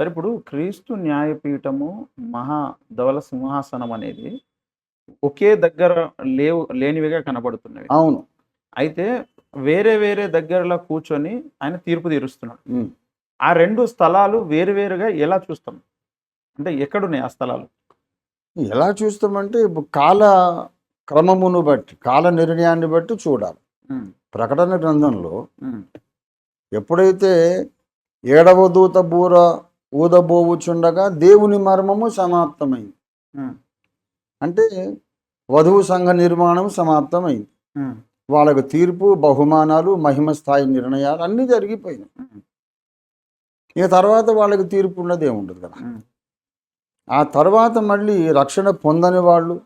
సరే ఇప్పుడు క్రీస్తు న్యాయపీఠము మహా ధవల సింహాసనం అనేది ఒకే దగ్గర లేవు లేనివిగా కనబడుతున్నవి. అవును. అయితే వేరే వేరే దగ్గరలో కూర్చొని ఆయన తీర్పు తీరుస్తున్నాడు. ఆ రెండు స్థలాలు వేరువేరుగా ఎలా చూస్తాం? అంటే ఎక్కడున్నాయి ఆ స్థలాలు? ఎలా చూస్తామంటే ఇప్పుడు కాల క్రమమును బట్టి కాల నిర్ణయాన్ని బట్టి చూడాలి. ప్రకటన గ్రంథంలో ఎప్పుడైతే ఏడవ దూత బూర ఊదబోవుచుండగా దేవుని మర్మము సమాప్తమైంది. అంటే వధువు సంఘ నిర్మాణం సమాప్తమైంది. వాళ్ళకు తీర్పు బహుమానాలు మహిమ స్థాయి నిర్ణయాలు అన్నీ జరిగిపోయినాయి. ఇక తర్వాత వాళ్ళకి తీర్పు ఉన్నది ఏముండదు కదా. ఆ తర్వాత మళ్ళీ రక్షణ పొందని వాళ్ళు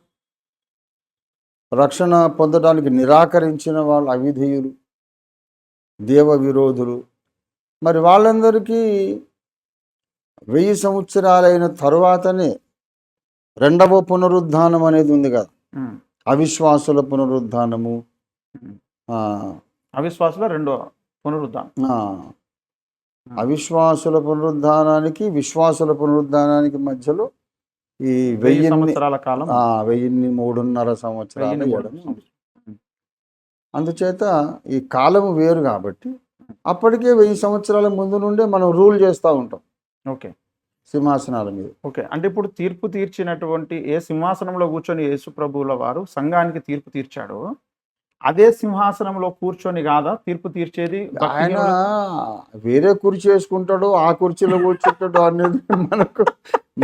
రక్షణ పొందడానికి నిరాకరించిన వాళ్ళు అవిధేయులు దేవ విరోధులు మరి వాళ్ళందరికీ వెయ్యి సంవత్సరాలైన తర్వాతనే రెండవ పునరుద్ధానం అనేది ఉంది కదా. అవిశ్వాసుల పునరుద్ధానము. అవిశ్వాసుల రెండో పునరుద్ధానం. అవిశ్వాసుల పునరుద్ధానానికి విశ్వాసుల పునరుద్ధానానికి మధ్యలో ఈ వెయ్యి సంవత్సరాల కాలం. వెయ్యిన్ని మూడున్నర. సంవత్సరాలు. అందుచేత ఈ కాలం వేరు కాబట్టి అప్పటికే వెయ్యి సంవత్సరాల ముందు నుండే మనం రూల్ చేస్తూ ఉంటాం. ఓకే. సింహాసనాల మీద. ఓకే. అంటే ఇప్పుడు తీర్పు తీర్చినటువంటి ఏ సింహాసనంలో కూర్చొని యేసు ప్రభువుల వారు సంఘానికి తీర్పు తీర్చాడో అదే సింహాసనంలో కూర్చొని కాదా తీర్పు తీర్చేది? ఆయన? వేరే కుర్చీ వేసుకుంటాడు ఆ కుర్చీలో కూర్చుంటాడు అనేది మనకు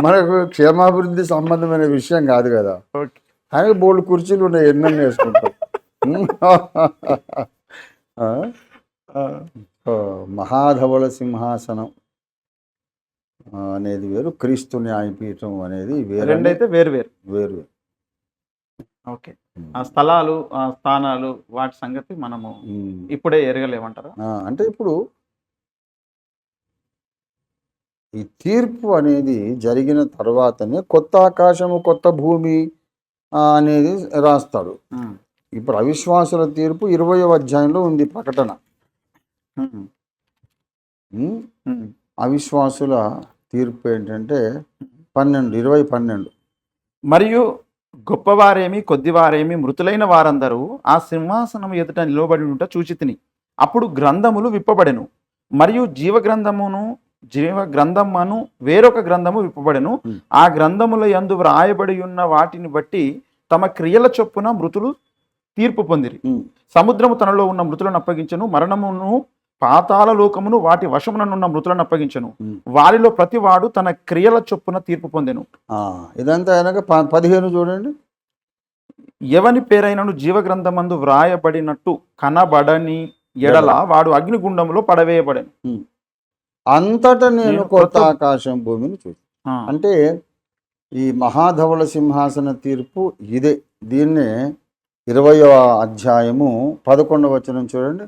మనకు క్షేమాభివృద్ధి సంబంధమైన విషయం కాదు కదా. ఓకే. ఆయనకు బోల్డ్ కుర్చీలు ఉన్నాయి ఎన్నెన్ని వేసుకుంటాం ఆ? ఆ, ఆ, మహాధవళ సింహాసనం. అనేది వేరు. క్రీస్తు న్యాయపీఠం అనేది వేరు రెండైతే వేరు వేరు. వేరు ఓకే. ఆ స్థలాలు ఆ స్థానాలు వాటి సంగతి మనము. ఇప్పుడే ఎరగలేమంటారా? అంటే ఇప్పుడు ఈ తీర్పు అనేది జరిగిన తర్వాతనే కొత్త ఆకాశము కొత్త భూమి అనేది రాస్తాడు. ఇప్పుడు అవిశ్వాసుల తీర్పు ఇరవయో అధ్యాయంలో ఉంది ప్రకటన. అవిశ్వాసుల తీర్పు ఏంటంటే పన్నెండు ఇరవై పన్నెండు. మరియు గొప్పవారేమి కొద్దివారేమి మృతులైన వారందరూ ఆ సింహాసనం ఎదుట నిలబడి ఉంట చూచి తిని అప్పుడు గ్రంథములు విప్పబడెను. మరియు జీవ గ్రంథమును జీవ గ్రంథమును వేరొక గ్రంథము విప్పబడెను. ఆ గ్రంథముల యందు వ్రాయబడి ఉన్న వాటిని బట్టి తమ క్రియల చొప్పున మృతులు తీర్పు పొందిరి. సముద్రము తనలో ఉన్న మృతులను అప్పగించను. మరణమును పాతాల లోకమును వాటి వశముననున్న మృతులను అప్పగించను. వారిలో ప్రతివాడు తన క్రియల చొప్పున తీర్పు పొందెను. ఇదంతా ప- పదిహేను చూడండి. ఎవని పేరైనను జీవగ్రంథమందు వ్రాయబడినట్టు కనబడని ఎడల వాడు అగ్నిగుండంలో పడవేయబడెను. అంతటా నేను కొత్త ఆకాశం భూమిని చూసి అంటే ఈ మహాధవళ సింహాసన తీర్పు ఇదే. దీన్నే ఇరవయవ అధ్యాయము పదకొండవ వచనం చూడండి.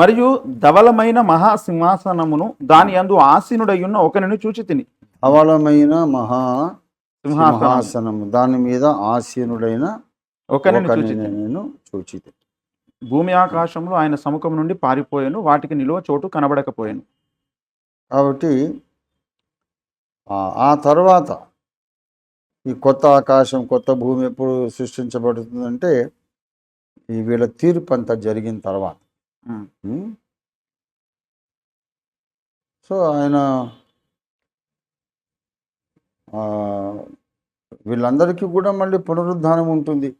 మరియు ధవలమైన మహాసింహాసనమును దాని యందు ఆసీనుడయ్యున్న ఒకరిని చూచి తిని. ధవళమైన మహా సింహాసనం సింహాసనము. దాని మీద ఆసీనుడైన ఒకరిని చూచి నేను చూచి భూమి ఆకాశంలో ఆయన సముఖం నుండి పారిపోయాను వాటికి నిలువ చోటు కనబడకపోయాను. కాబట్టి ఆ తర్వాత ఈ కొత్త ఆకాశం కొత్త భూమి ఎప్పుడు సృష్టించబడుతుందంటే ఈ వీళ్ళ తీర్పు అంతా జరిగిన తర్వాత. సో ఆయన వీళ్ళందరికీ కూడా మళ్ళీ పునరుద్ధానం ఉంటుంది.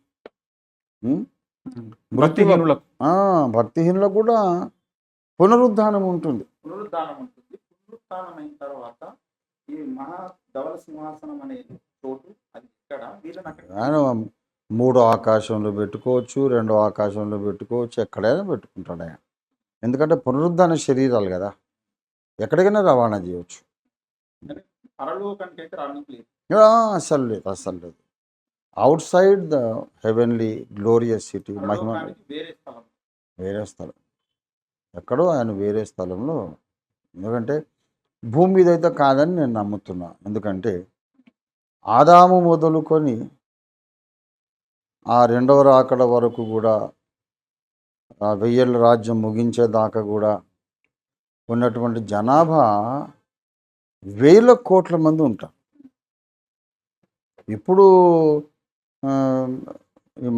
భక్తిహీనులకు. భక్తిహీనులకు కూడా పునరుద్ధానం ఉంటుంది. పునరుద్ధానం ఉంటుంది. పునరుద్ధానం అయిన తర్వాత ఈ మహా ధవల సింహాసనం అనే చోటు అది ఇక్కడ వీళ్ళని అక్కడ మూడో ఆకాశంలో పెట్టుకోవచ్చు రెండో ఆకాశంలో పెట్టుకోవచ్చు ఎక్కడైనా పెట్టుకుంటాడు ఆయన. ఎందుకంటే పునరుద్ధాన శరీరాలు కదా. ఎక్కడికైనా రవాణా చేయవచ్చు రావడానికి లేదు. ఆ, అస్సలు లేదు అస్సలు లేదు. Outside the heavenly glorious city మహిమ పరలోకానికి వేరే స్థలం. వేరే స్థలం. ఎక్కడో ఆయన వేరే స్థలంలో. ఎందుకంటే భూమి మీద అయితే కాదని నేను నమ్ముతున్నా. ఎందుకంటే ఆదాము మొదలుకొని ఆ రెండవ రాకడ వరకు కూడా ఆ వెయ్యేళ్ళ రాజ్యం ముగించేదాకా కూడా ఉన్నటువంటి జనాభా వేల కోట్ల మంది ఉంటారు. ఇప్పుడు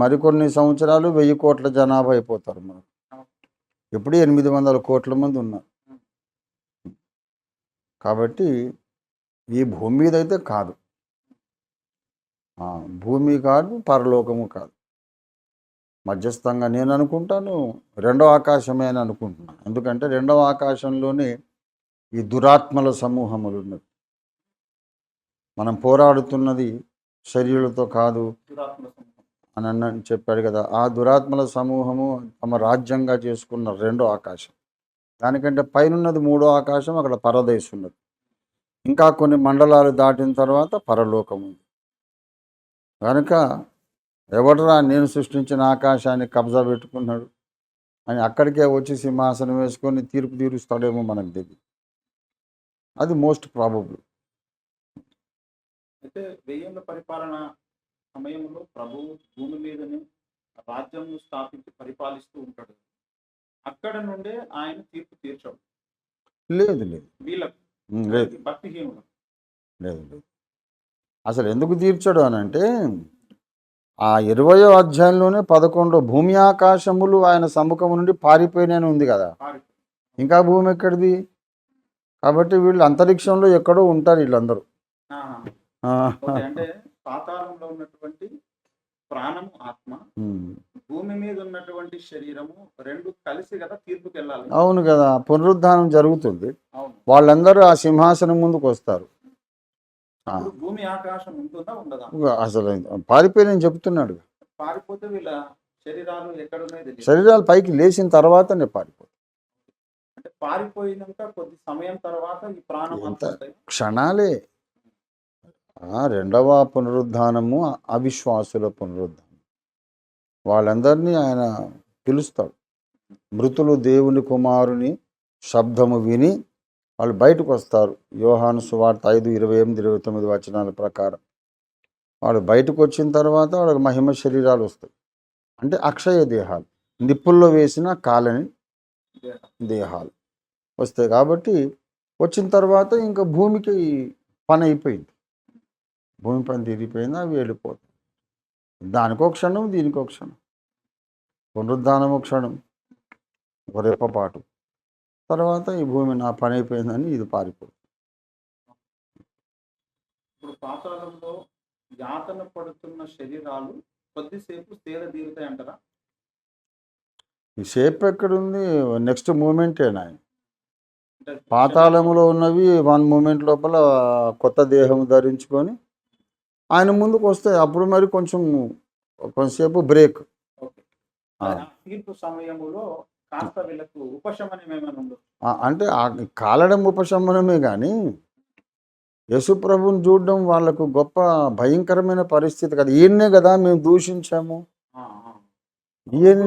మరికొన్ని సంవత్సరాలు వెయ్యి కోట్ల జనాభా అయిపోతారు మనం ఇప్పుడు ఎనిమిది వందల కోట్ల మంది ఉన్నారు. కాబట్టి ఈ భూమి మీద అయితే కాదు. భూమి కాదు పరలోకము కాదు. మధ్యస్థంగా నేను అనుకుంటాను రెండవ ఆకాశమే అని అనుకుంటున్నాను. ఎందుకంటే రెండవ ఆకాశంలోనే ఈ దురాత్మల సమూహములు ఉన్నవి. మనం పోరాడుతున్నది శరీరులతో కాదు. అని అన్న చెప్పాడు కదా. ఆ దురాత్మల సమూహము తమ రాజ్యంగా చేసుకున్న రెండో ఆకాశం. దానికంటే పైనున్నది మూడో ఆకాశం అక్కడ పరదేశం ఉన్నది. ఇంకా కొన్ని మండలాలు దాటిన తర్వాత పరలోకం ఉంది. కనుక ఎవడరా నేను సృష్టించిన ఆకాశాన్ని కబ్జా పెట్టుకున్నాడు? అని అక్కడికే వచ్చి సింహాసనం వేసుకొని తీర్పు తీరుస్తాడేమో మనకు తెలియదు అది మోస్ట్ ప్రాబబుల్. అయితే వెయ్యేళ్ళ పరిపాలన సమయంలో ప్రభు భూమి మీదనే రాజ్యం స్థాపించి పరిపాలిస్తూ ఉంటాడు. అక్కడ నుండే ఆయన తీర్పు తీర్చాడు. లేదు లేదు. వీళ్ళకు. లేదు. భక్తిహీనులు లేదు లేదు. అసలు ఎందుకు తీర్చాడు అని అంటే ఆ ఇరవయో అధ్యాయంలోనే పదకొండో భూమి ఆకాశములు ఆయన సముఖము నుండి పారిపోయినని ఉంది కదా. ఇంకా భూమి ఎక్కడిది? కాబట్టి వీళ్ళు అంతరిక్షంలో ఎక్కడో ఉంటారు వీళ్ళందరూ. అంటే పాతాళంలో ఉన్నటువంటి ప్రాణము ఆత్మ. భూమి మీద ఉన్నటువంటి శరీరము రెండు కలిసి కదా తీర్పుకి వెళ్ళాలి అవును కదా పునరుద్ధానం జరుగుతుంది. వాళ్ళందరూ ఆ సింహాసనం ముందుకు వస్తారు. భూమి ఆకాశం ఉంటుందా ఉండదా? అసలు పారిపోయినని చెప్తున్నాడు పారిపోతే వీళ్ళ శరీరాలు ఎక్కడ ఉన్నాయో శరీరాలు పైకి లేచిన తర్వాతనే పారిపోతాయి. అంటే పారిపోయినాక కొద్ది సమయం తర్వాత ఈ ప్రాణం? అంతా. క్షణాలే. రెండవ పునరుద్ధానము అవిశ్వాసుల పునరుద్ధానం. వాళ్ళందరినీ ఆయన పిలుస్తాడు. మృతులు దేవుని కుమారుని శబ్దము విని వాళ్ళు బయటకు వస్తారు. యోహాను సువార్త ఐదు ఇరవై ఎనిమిది ఇరవై తొమ్మిది వచనాల ప్రకారం. వాళ్ళు బయటకు వచ్చిన తర్వాత వాళ్ళకి మహిమ శరీరాలు వస్తాయి. అంటే అక్షయ దేహాలు. నిప్పుల్లో వేసిన కాలని దేహాలు వస్తాయి కాబట్టి వచ్చిన తర్వాత ఇంకా భూమికి పని అయిపోయింది. భూమి పని తీరిపోయింది అవి వెళ్ళిపోతాయి. దానికో క్షణం దీనికో క్షణం. పునరుద్ధానం ఒక క్షణం. ఒక రెప్పపాటు తర్వాత ఈ భూమి నా పని అయిపోయిందని ఇది పారిపోతుంది ఇప్పుడు పాతాళంలో యాతన పడుతున్న శరీరాలు కొద్దిసేపు సేద తీరుతాయి అంటారా? ఈ షేప్ ఎక్కడుంది? నెక్స్ట్ మూమెంటేనా అంటే పాతాళములో ఉన్నవి వన్ మూమెంట్ లోపల కొత్త దేహం ధరించుకొని ఆయన ముందుకు వస్తాయి. అప్పుడు మరి కొంచెం కొంచెంసేపు బ్రేక్. తీర్పు సమయములో కాస్త వీళ్ళకు ఉపశమనం ఏమైనా ఉండదు ఆ, అంటే ఆ కాలడం ఉపశమనమే కానీ యశుప్రభుని చూడడం వాళ్ళకు గొప్ప భయంకరమైన పరిస్థితి కదా. ఈయన్నే కదా మేము దూషించాము. ఈయన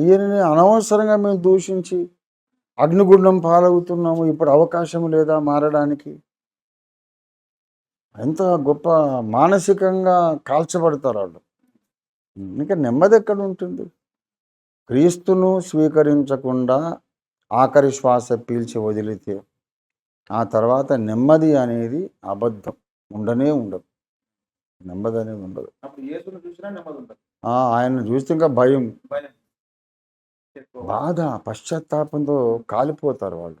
ఈయనని అనవసరంగా మేము దూషించి అగ్నిగుండం పాలవుతున్నాము. ఇప్పుడు అవకాశం లేదా మారడానికి? ఎంత గొప్ప మానసికంగా కాల్చబడతారు వాళ్ళు. ఇంకా నెమ్మది ఎక్కడ ఉంటుంది? క్రీస్తును స్వీకరించకుండా ఆఖరి శ్వాస పీల్చి వదిలితే ఆ తర్వాత నెమ్మది అనేది అబద్ధం ఉండనే ఉండదు. నెమ్మది అనేది ఉండదు ఆయన చూస్తే ఇంకా భయం. బాధ పశ్చాత్తాపంతో కాలిపోతారు వాళ్ళు.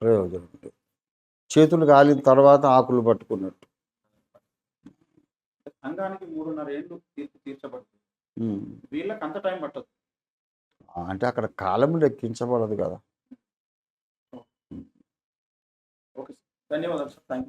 ప్రయోజనం. చేతులు కాలిన తర్వాత ఆకులు పట్టుకున్నట్టు. సంఘానికి మూడున్నర ఏళ్ళు తీర్చబడుతుంది. వీళ్ళకి అంత టైం పట్టదు. అంటే అక్కడ కాలం లెక్కించబడదు కదా. ఓకే. ధన్యవాదాలు సార్. థ్యాంక్